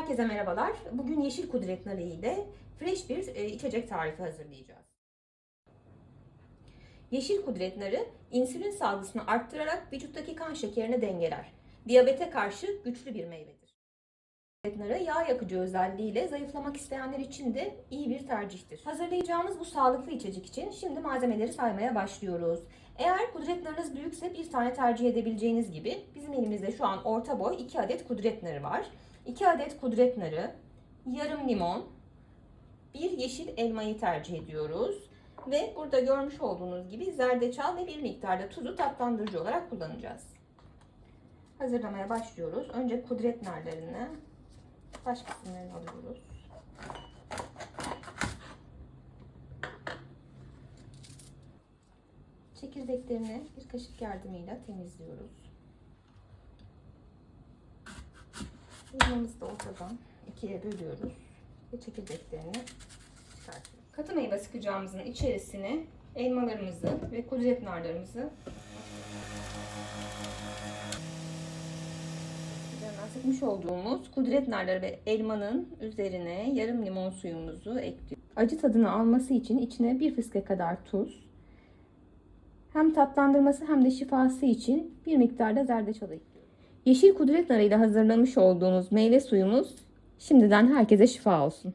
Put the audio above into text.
Herkese merhabalar. Bugün yeşil kudret narı ile fresh bir e, içecek tarifi hazırlayacağız. Yeşil kudret narı insülin salgısını arttırarak vücuttaki kan şekerini dengeler. Diyabete karşı güçlü bir meyvedir. Kudret narı yağ yakıcı özelliğiyle zayıflamak isteyenler için de iyi bir tercihtir. Hazırlayacağımız bu sağlıklı içecek için şimdi malzemeleri saymaya başlıyoruz. Eğer kudret narınız büyükse bir tane tercih edebileceğiniz gibi bizim elimizde şu an orta boy 2 adet kudret narı var. 2 adet kudret narı, yarım limon, bir yeşil elmayı tercih ediyoruz. Ve burada görmüş olduğunuz gibi zerdeçal ve bir miktarda tuzu tatlandırıcı olarak kullanacağız. Hazırlamaya başlıyoruz. Önce kudret narlarını baş kısımlarını alıyoruz. Çekirdeklerini bir kaşık yardımıyla temizliyoruz. Elmamızı da ortadan ikiye bölüyoruz ve çekirdeklerini çıkartıyoruz. Katı meyve sıkacağımızın içerisine elmalarımızı ve kudret narlarımızı sıkmış olduğumuz kudret narları ve elmanın üzerine yarım limon suyumuzu ekliyoruz. Acı tadını alması için içine bir fıske kadar tuz, hem tatlandırması hem de şifası için bir miktarda zerdeçal ekliyoruz. Yeşil kudret narıyla hazırlamış olduğumuz meyve suyumuz şimdiden herkese şifa olsun.